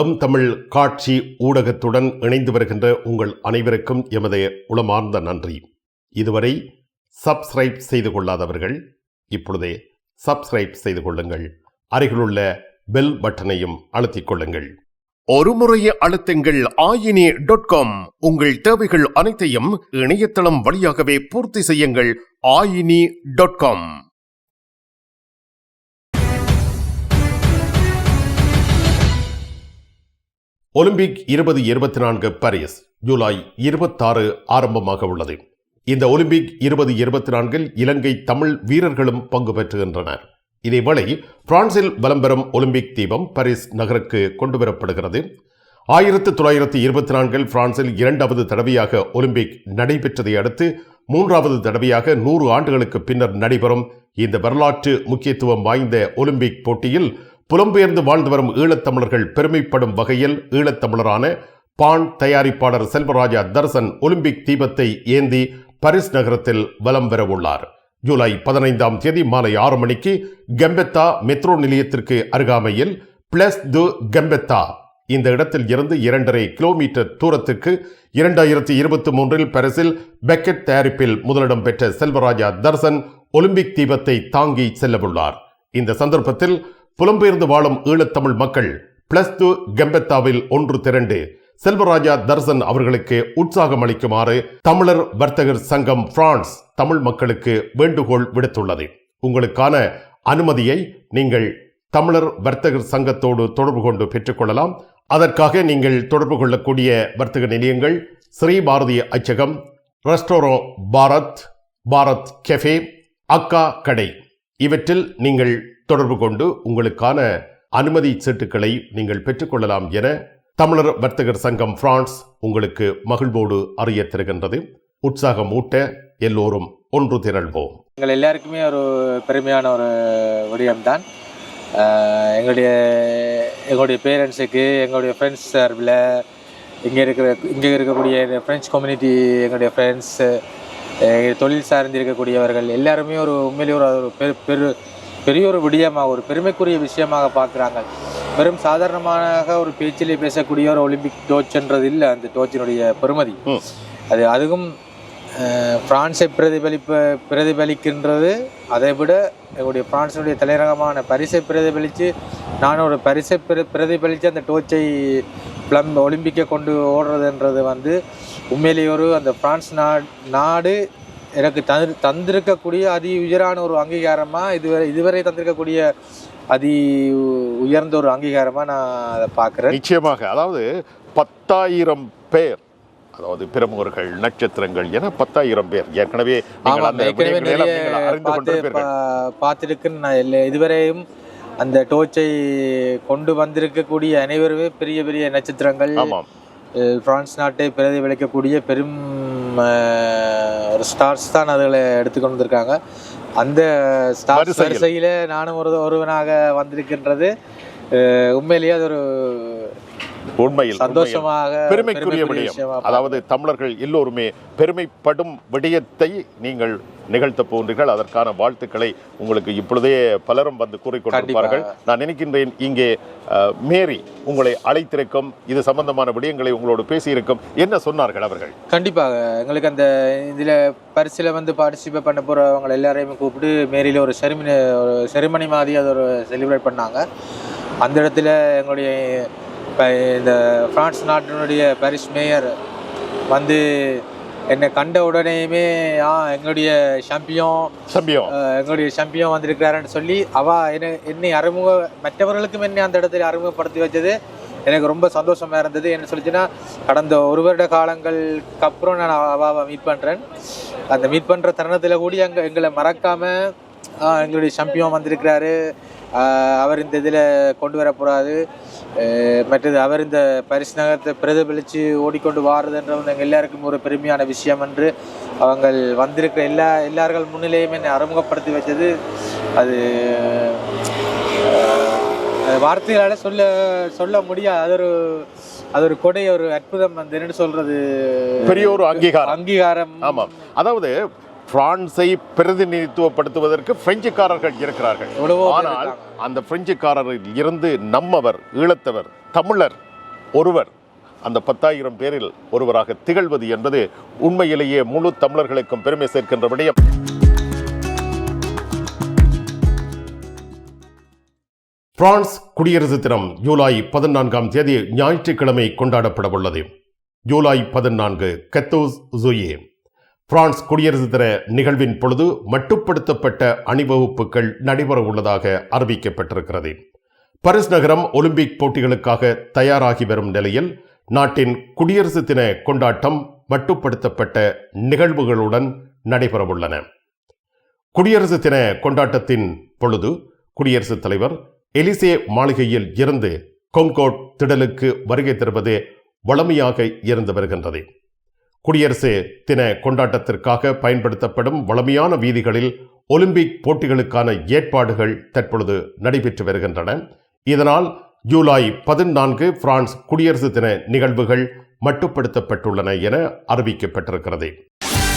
M Tamil காட்சி ஊடகத்துடன் இணைந்து வருகின்ற உங்கள் அனைவருக்கும் எமது உளமார்ந்த நன்றி. இதுவரை சப்ஸ்கிரைப் செய்து கொள்ளாதவர்கள் இப்பொழுதே சப்ஸ்கிரைப் செய்து கொள்ளுங்கள். அருகிலுள்ள பெல் பட்டனையும் அழுத்திக் கொள்ளுங்கள். ஒரு அழுத்தங்கள் ஆயினி டாட் காம் உங்கள் தேவைகள் அனைத்தையும் இணையதளம் வழியாகவே பூர்த்தி செய்யுங்கள் ஆயினி டாட் காம் ஒலிம்பிக் இருபது இருபத்தி நான்கு பாரிஸ் ஜூலை இருபத்தாறு ஆரம்பமாக உள்ளது. இந்த ஒலிம்பிக் இருபது இருபத்தி நான்கில் இலங்கை தமிழ் வீரர்களும் பங்கு பெற்றுகின்றனர். இதேவேளை பிரான்சில் வலம்பெறும் ஒலிம்பிக் தீபம் பாரிஸ் நகருக்கு கொண்டுவரப்படுகிறது. ஆயிரத்து தொள்ளாயிரத்தி இருபத்தி நான்கில் பிரான்சில் இரண்டாவது தடவையாக ஒலிம்பிக் நடைபெற்றதை அடுத்து மூன்றாவது தடவையாக நூறு ஆண்டுகளுக்கு பின்னர் நடைபெறும் இந்த வரலாற்று முக்கியத்துவம் வாய்ந்த ஒலிம்பிக் போட்டியில் புலம்பெயர்ந்து வாழ்ந்து வரும் ஈழத்தமிழர்கள் பெருமைப்படும் வகையில் ஈழத்தமிழரான பான் தயாரிப்பாளர் செல்வராஜா தர்சன் ஒலிம்பிக் தீபத்தை ஏந்தி பரிஸ் நகரத்தில் வலம் பெற உள்ளார். ஜூலை பதினைந்தாம் தேதி மாலை ஆறு மணிக்கு கெம்பெத்தா மெட்ரோ நிலையத்திற்கு அருகாமையில் பிளஸ் து கெம்பெத்தா. இந்த இடத்தில் இருந்து இரண்டரை கிலோமீட்டர் தூரத்திற்கு இரண்டாயிரத்தி இருபத்தி மூன்றில் பரிசில் பெக்கெட் தயாரிப்பில் முதலிடம் பெற்ற செல்வராஜா தர்சன் ஒலிம்பிக் தீபத்தை தாங்கி செல்லவுள்ளார். இந்த சந்தர்ப்பத்தில் புலம்பெயர்ந்து வாழும் ஈழத்தமிழ் மக்கள் பிளஸ் டூ கெம்பெத்தாவில் ஒன்று திரண்டு செல்வராஜா தர்சன் அவர்களுக்கு உற்சாகம் அளிக்குமாறு தமிழர் வர்த்தகர் சங்கம் பிரான்ஸ் தமிழ் மக்களுக்கு வேண்டுகோள் விடுத்துள்ளது. உங்களுக்கான அனுமதியை நீங்கள் தமிழர் வர்த்தகர் சங்கத்தோடு தொடர்பு கொண்டு பெற்றுக்கொள்ளலாம். அதற்காக நீங்கள் தொடர்பு கொள்ளக்கூடிய வர்த்தக நிலையங்கள் ஸ்ரீ பாரதி அச்சகம் ரெஸ்டோரோ பாரத் பாரத் கெஃபே அக்கா கடை. இவற்றில் நீங்கள் தொடர்பு கொண்டு உங்களுக்கான அனுமதி சீட்டுக்களை நீங்கள் பெற்றுக்கொள்ளலாம் என தமிழர் வர்த்தகர் சங்கம் பிரான்ஸ் உங்களுக்கு மகிழ்வோடு அறிய தருகின்றது. உற்சாகம் ஊட்ட எல்லோரும் ஒன்று திரள்வோம். எங்கள் எல்லாருக்குமே ஒரு பெருமையான ஒரு விடயம்தான். எங்களுடைய எங்களுடைய பேரண்ட்ஸுக்கு எங்களுடைய ஃப்ரெண்ட்ஸ் சார்பில் இங்கே இருக்கிற இங்கே இருக்கக்கூடிய ஃப்ரெண்ட்ஸ் கம்யூனிட்டி எங்களுடைய ஃப்ரெண்ட்ஸு தொழில் சார்ந்து இருக்கக்கூடியவர்கள் எல்லாருமே ஒரு உண்மையிலேயே ஒரு பெரு பெரு பெரிய ஒரு விடயமாக ஒரு பெருமைக்குரிய விஷயமாக பார்க்குறாங்க. வெறும் சாதாரணமாக ஒரு பேச்சிலே பேசக்கூடிய ஒரு ஒலிம்பிக் டோச்ன்றது இல்லை அந்த டோச்சினுடைய பெருமதி. அது அதுவும் பிரான்ஸை பிரதிபலிப்ப பிரதிபலிக்கின்றது. அதை விட எங்களுடைய பிரான்ஸினுடைய தலைநகரமான பரிசை பிரதிபலித்து நான் ஒரு பரிசை பிர பிரதிபலித்து அந்த டோச்சை பிளம் ஒலிம்பிக்கை கொண்டு ஓடுறதுன்றது வந்து உண்மையிலேயே ஒரு அந்த பிரான்ஸ் நாடு நாடு எனக்கு தந்து தந்திருக்கக்கூடிய அதி உயரான ஒரு அங்கீகாரமாக இதுவரை இதுவரை தந்திருக்கக்கூடிய அதி உயர்ந்த ஒரு அங்கீகாரமாக நான் அதை பார்க்குறேன். நிச்சயமாக. அதாவது பத்தாயிரம் பேர் அதாவது பிரமுகர்கள் நட்சத்திரங்கள் என பத்தாயிரம் பேர். ஏற்கனவே பார்த்திருக்குன்னு நான் இல்லை. இதுவரையும் அந்த டோச்சை கொண்டு வந்திருக்கக்கூடிய அனைவருமே பெரிய பெரிய நட்சத்திரங்கள் ஆமாம். பிரான்ஸ் நாட்டை பிரதிபலிக்கக்கூடிய பெரும் ஒரு ஸ்டார்ஸ் தான் அதில் எடுத்துக்கொண்டு வந்திருக்காங்க அந்த ஸ்டார்ஸ் வரிசையில். நானும் ஒரு ஒருவனாக வந்திருக்கின்றது உண்மையிலேயே அது ஒரு உண்மையில். சந்தோஷமாக பெருமைக்குரிய விடயம். அதாவது தமிழர்கள் எல்லோருமே பெருமைப்படும் விடயத்தை நீங்கள் நிகழ்த்த போன்றீர்கள். அதற்கான வாழ்த்துக்களை உங்களுக்கு இப்பொழுதே பலரும் வந்து கூறிக்கொண்டிருப்பார்கள் நான் நினைக்கின்றேன் இங்கே மேரி உங்களை அழைத்திருக்கும் இது சம்பந்தமான விடயங்களை உங்களோடு பேசியிருக்கும். என்ன சொன்னார்கள் அவர்கள்? கண்டிப்பாக. எங்களுக்கு அந்த இதில் பரிசில் வந்து பார்ட்டிசிபேட் பண்ண போகிறவங்க எல்லாரையுமே கூப்பிட்டு மேரியில் ஒரு செரிமனி ஒரு செரிமனி மாதிரி அதை ஒரு செலிப்ரேட் பண்ணாங்க. அந்த இடத்துல எங்களுடைய இப்போ இந்த பிரான்ஸ் நாட்டினுடைய பாரிஸ் மேயர் வந்து என்னை கண்ட உடனேயுமே ஆ எங்களுடைய சாம்பியோன் சம்பியம் எங்களுடைய சாம்பியோன் வந்திருக்கிறாருன்னு சொல்லி அவ என்னை என்னை அறிமுக மற்றவர்களுக்கும் என்னை அந்த இடத்துல அறிமுகப்படுத்தி வச்சது. எனக்கு ரொம்ப சந்தோஷமா இருந்தது. என்ன சொல்லிச்சுன்னா கடந்த ஒரு வருட காலங்களுக்கு அப்புறம் நான் அவாவை மீட் பண்ணுறேன் அந்த மீட் பண்ணுற தருணத்தில் கூடி அங்கே எங்களை மறக்காம ஆ, எங்களுடைய சாம்பியன் வந்திருக்கிறாரு. அவர் இந்த இதில் கொண்டு வர போகிறாரு மற்றது அவர் இந்த பரிசு நகரத்தை பிரதிபலித்து ஓடிக்கொண்டு வாரதுன்ற வந்து எங்கள் எல்லாருக்கும் ஒரு பெருமையான விஷயம் என்று அவங்க வந்திருக்கிற எல்லா எல்லார்கள் முன்னிலையும் என்னை அறிமுகப்படுத்தி வச்சது. அது வார்த்தைகளால் சொல்ல சொல்ல முடியாது. அது ஒரு அது ஒரு கொடை ஒரு அற்புதம் அந்த என்னன்னு சொல்றது பெரிய ஒரு அங்கீகாரம். அங்கீகாரம். ஆமாம் அதாவது பிரான்ஸை பிரதிநிதித்துவப்படுத்துவதற்கு பிரெஞ்சுக்காரர்கள் இருக்கிறார்கள். ஆனால். அந்த பிரெஞ்சுக்காரரில் இருந்து நம்மவர் ஈழத்தவர் தமிழர் ஒருவர் அந்த பத்தாயிரம் பேரில் ஒருவராக திகழ்வது என்பது உண்மையிலேயே முழு தமிழர்களுக்கும் பெருமை சேர்க்கின்ற விடயம். பிரான்ஸ் குடியரசு தினம் ஜூலை பதினான்காம் தேதி ஞாயிற்றுக்கிழமை கொண்டாடப்பட உள்ளது ஜூலை பதினான்கு கத்தோஸ் ஜூயே. பிரான்ஸ் குடியரசு தின நிகழ்வின் பொழுது மட்டுப்படுத்தப்பட்ட அணிவகுப்புகள் நடைபெற உள்ளதாக அறிவிக்கப்பட்டிருக்கிறது. பரிஸ் நகரம் ஒலிம்பிக் போட்டிகளுக்காக தயாராகி வரும் நிலையில் நாட்டின் குடியரசு தின கொண்டாட்டம் மட்டுப்படுத்தப்பட்ட நிகழ்வுகளுடன் நடைபெறவுள்ளன குடியரசு தின கொண்டாட்டத்தின் பொழுது குடியரசுத் தலைவர் எலிசே மாளிகையில் இருந்து கொங்கோட் திடலுக்கு வருகை தருவது வளமையாக இருந்து வருகின்றது. குடியரசு தின கொண்டாட்டத்திற்காக பயன்படுத்தப்படும் வளமையான வீதிகளில் ஒலிம்பிக் போட்டிகளுக்கான ஏற்பாடுகள் தற்பொழுது நடைபெற்று வருகின்றன. இதனால் ஜூலை பதினான்கு பிரான்ஸ் குடியரசு தின நிகழ்வுகள் மட்டுப்படுத்தப்பட்டுள்ளன என அறிவிக்கப்பட்டிருக்கிறது.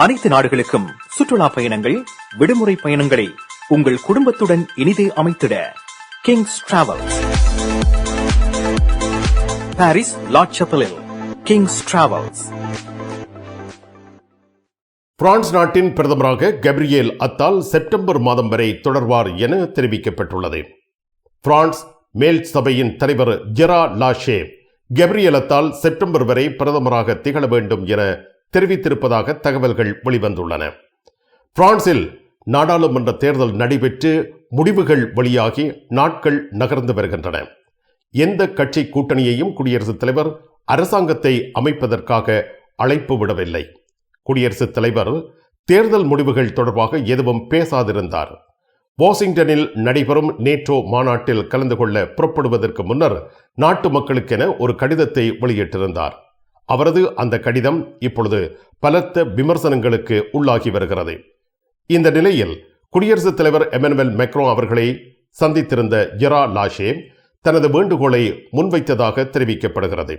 அனைத்து நாடுகளுக்கும் சுற்றுலா பயணங்கள் விடுமுறை பயணங்களை உங்கள் குடும்பத்துடன் இனிதே அமைத்திட கிங்ஸ் டிராவல்ஸ் பாரிஸ் லாட்சப்பலில் கிங்ஸ் டிராவல்ஸ் பிரான்ஸ் நாட்டின் பிரதமராக கப்ரியேல் அத்தால் செப்டம்பர் மாதம் வரை தொடர்வார் என தெரிவிக்கப்பட்டுள்ளது. பிரான்ஸ் மேல் சபையின் தலைவர் ஜெரா லாஷே கப்ரியேல் அத்தால் செப்டம்பர் வரை பிரதமராக திகழ வேண்டும் என தெரிவித்திருப்பதாக தகவல்கள் வெளிவந்துள்ளன. பிரான்சில் நாடாளுமன்ற தேர்தல் நடைபெற்று முடிவுகள் வெளியாகி நாட்கள் நகர்ந்து வருகின்றன. எந்த கட்சி கூட்டணியையும் குடியரசுத் தலைவர் அரசாங்கத்தை அமைப்பதற்காக அழைப்பு விடவில்லை. குடியரசுத் தலைவர் தேர்தல் முடிவுகள் தொடர்பாக எதுவும் பேசாதிருந்தார். வாஷிங்டனில் நடைபெறும் நேட்டோ மாநாட்டில் கலந்து கொள்ள புறப்படுவதற்கு முன்னர் நாட்டு மக்களுக்கென ஒரு கடிதத்தை வெளியிட்டிருந்தார். அவரது அந்த கடிதம் இப்பொழுது பலத்த விமர்சனங்களுக்கு உள்ளாகி வருகிறது. இந்த நிலையில் குடியரசுத் தலைவர் எமனுவல் மெக்ரோ அவர்களை சந்தித்திருந்த ஜெரா லாஷே தனது வேண்டுகோளை முன்வைத்ததாக தெரிவிக்கப்படுகிறது.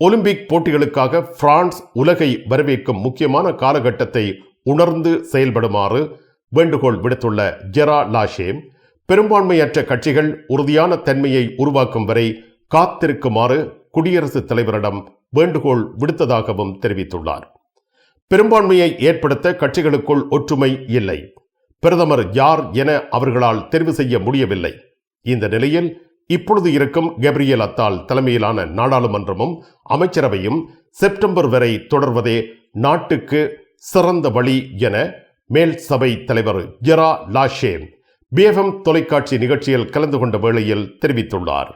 ஒலிம்பிக் போட்டிகளுக்காக பிரான்ஸ் உலகை வரவேற்கும் முக்கியமான காலகட்டத்தை உணர்ந்து செயல்படுமாறு வேண்டுகோள் விடுத்துள்ள ஜெரா லாஷே பெரும்பான்மையற்ற கட்சிகள் உறுதியான தன்மையை உருவாக்கும் வரை காத்திருக்குமாறு குடியரசுத் தலைவரிடம் வேண்டுகோள் விடுத்ததாகவும் தெரிவித்துள்ளார். பெரும்பான்மையை ஏற்படுத்த கட்சிகளுக்குள் ஒற்றுமை இல்லை. பிரதமர் யார் என அவர்களால் தெரிவு செய்ய முடியவில்லை. இந்த நிலையில் இப்பொழுது இருக்கும் கெப்ரியல் அத்தால் தலைமையிலான நாடாளுமன்றமும் அமைச்சரவையும் செப்டம்பர் வரை தொடர்வதே நாட்டுக்கு சிறந்த வழி என மேல் சபை தலைவர் ஜெரா லாஷே பிஎஃப்எம் தொலைக்காட்சி நிகழ்ச்சியில் கலந்து கொண்ட வேளையில் தெரிவித்துள்ளார்.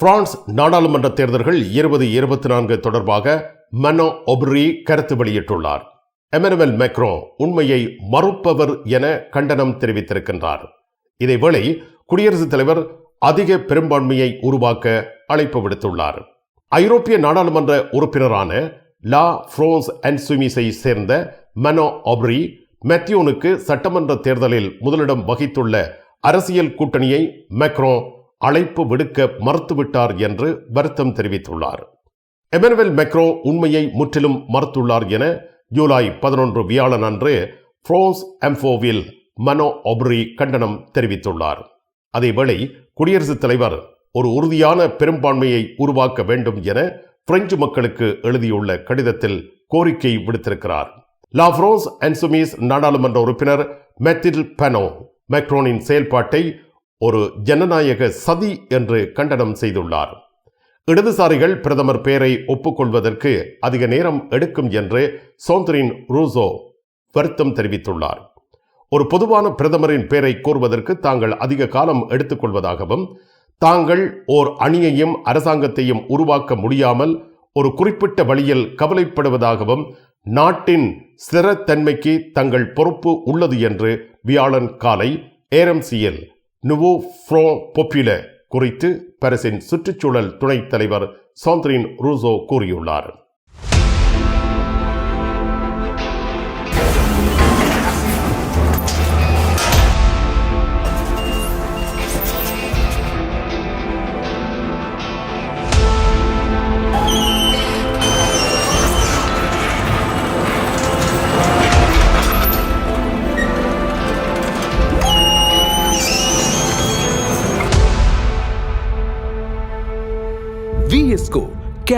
பிரான்ஸ் நாடாளுமன்ற தேர்தல்கள் இருபது இருபத்தி நான்கு தொடர்பாக மனோ ஒப்ரி கருத்து வெளியிட்டுள்ளார். எமனுவல் மெக்ரோ உண்மையை மறுப்பவர் என கண்டனம் தெரிவித்திருக்கின்றார். இதேவேளை குடியரசுத் தலைவர் அதிக பெரும்பான்மையை உருவாக்க அழைப்பு விடுத்துள்ளார். ஐரோப்பிய நாடாளுமன்ற உறுப்பினரான லா ஃப்ரோன்ஸ் அண்ட் சுமிஸை சேர்ந்த மனோ ஒப்ரி மெத்யூனுக்கு சட்டமன்ற தேர்தலில் முதலிடம் வகித்துள்ள அரசியல் கூட்டணியை மெக்ரோ அழைப்பு விடுக்க மறுத்துவிட்டார் என்று வருத்தம் தெரிவித்துள்ளார். எமனுவல் மெக்ரோ உண்மையை முற்றிலும் மறுத்துள்ளார் என ஜூலை பதினொன்று வியாழன் அன்று ஃப்ரோஸ் எம்ஃபோவில் மனோ ஒப்ரி கண்டனம் தெரிவித்துள்ளார். அதேவேளை குடியரசுத் தலைவர் ஒரு உறுதியான பெரும்பான்மையை உருவாக்க வேண்டும் என பிரெஞ்சு மக்களுக்கு எழுதியுள்ள கடிதத்தில் கோரிக்கை விடுத்திருக்கிறார். லாஃப்ரோஸ் அன்சுமிஸ் நாடாளுமன்ற உறுப்பினர் மெத்தில் பெனோ மெக்ரோனின் செயல்பாட்டை ஒரு ஜனநாயக சதி என்று கண்டனம் செய்துள்ளார். இடதுசாரிகள் பிரதமர் பெயரை ஒப்புக்கொள்வதற்கு அதிக நேரம் எடுக்கும் என்று சோந்தரின் ரூசோ வருத்தம் தெரிவித்துள்ளார். ஒரு பொதுவான பிரதமரின் பெயரை கூறுவதற்கு தாங்கள் அதிக காலம் எடுத்துக்கொள்வதாகவும் தாங்கள் ஓர் அணியையும் அரசாங்கத்தையும் உருவாக்க முடியாமல் ஒரு குறிப்பிட்ட வழியில் கவலைப்படுவதாகவும் நாட்டின் ஸ்திரத்தன்மைக்கு தங்கள் பொறுப்பு உள்ளது என்று வியாழன் காலை ஏரம்சியில் நுவோ ஃப்ரோ பொப்புல குறித்து பரிசின் சுற்றுச்சூழல் துணைத் தலைவர் சாந்திரின் ரூசோ கூறியுள்ளார்.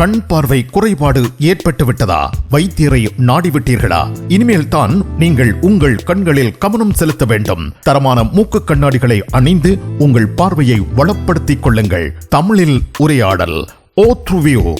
கண் பார்வை குறைபாடு ஏற்பட்டுவிட்டதா? வைத்தியரை நாடிவிட்டீர்களா? இனிமேல் தான் நீங்கள் உங்கள் கண்களில் கவனம் செலுத்த வேண்டும். தரமான மூக்கு கண்ணாடிகளை அணிந்து உங்கள் பார்வையை வளப்படுத்திக் கொள்ளுங்கள். தமிழில் உரையாடல் ஓத்ருவியோ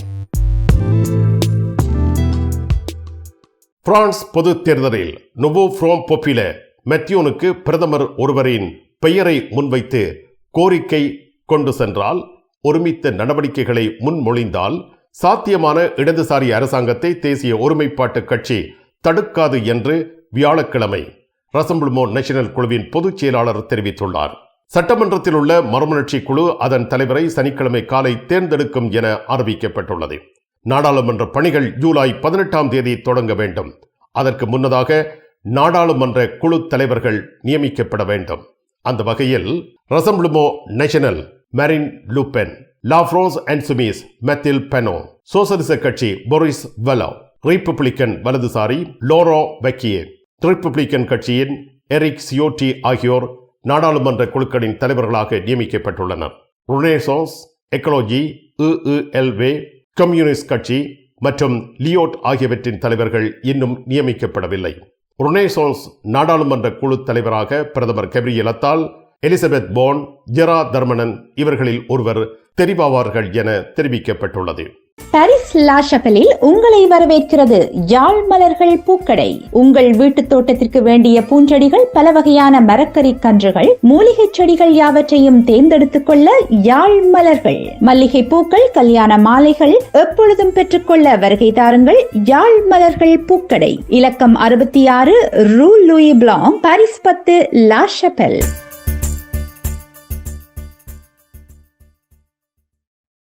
பிரான்ஸ் பொது தேர்தலில் நுவோ ஃப்ரோம் பொப்பில மெத்தியோனுக்கு பிரதமர் ஒருவரின் பெயரை முன்வைத்து கோரிக்கை கொண்டு சென்றால் ஒருமித்த நடவடிக்கைகளை முன்மொழிந்தால் சாத்தியமான இடதுசாரி அரசாங்கத்தை தேசிய ஒருமைப்பாட்டு கட்சி தடுக்காது என்று வியாழக்கிழமை ரசம்பிள்மோ நேஷனல் குழுவின் பொதுச் செயலாளர் தெரிவித்துள்ளார். சட்டமன்றத்தில் உள்ள மறுமலர்ச்சி குழு அதன் தலைவரை சனிக்கிழமை காலை தேர்ந்தெடுக்கும் என அறிவிக்கப்பட்டுள்ளது. நாடாளுமன்ற பணிகள் ஜூலை பதினெட்டாம் தேதி தொடங்க வேண்டும். அதற்கு முன்னதாக நாடாளுமன்ற குழு தலைவர்கள் நியமிக்கப்பட வேண்டும். அந்த வகையில் ரசம்லுமோ நேஷனல் மெரின் லூபென் லாஃப்ரோஸ் அண்ட் சுமிஸ் மெத்தில் பெனோ. சோசலிச கட்சி பொரிஸ் வெலோ ரிப்பப்ளிக்கன் வலதுசாரி லோரோ வெக்கியே. ரிப்பப்ளிக்கன் கட்சியின் எரிக் சியோட்டி ஆகியோர் நாடாளுமன்ற குழுக்களின் தலைவர்களாக நியமிக்கப்பட்டுள்ளனர். ருனேசோஸ் எக்கலோஜி இஎல்வே கம்யூனிஸ்ட் கட்சி மற்றும் லியோட் ஆகியவற்றின் தலைவர்கள் இன்னும் நியமிக்கப்படவில்லை. ருனேசோன்ஸ் நாடாளுமன்ற குழு தலைவராக பிரதமர் Gabriel Elisabeth Borne Gerald Darmanin இவர்களில் ஒருவர் தெரிவாவார்கள் என தெரிவிக்கப்பட்டுள்ளது. பாரிஸ் லா உங்களை வரவேற்கிறது யாழ் மலர்கள் பூக்கடை. உங்கள் வீட்டு தோட்டத்திற்கு வேண்டிய பூஞ்செடிகள் பல வகையான மரக்கறி கன்றுகள் மூலிகை செடிகள் யாவற்றையும் தேர்ந்தெடுத்துக் கொள்ள யாழ் மலர்கள் மல்லிகை பூக்கள் கல்யாண மாலைகள் எப்பொழுதும் பெற்றுக்கொள்ள வருகை தாருங்கள் யாழ் மலர்கள் பூக்கடை. இலக்கம் அறுபத்தி ஆறு ரூ லூயி பிளாங் பாரிஸ் பத்து லாஷபெல்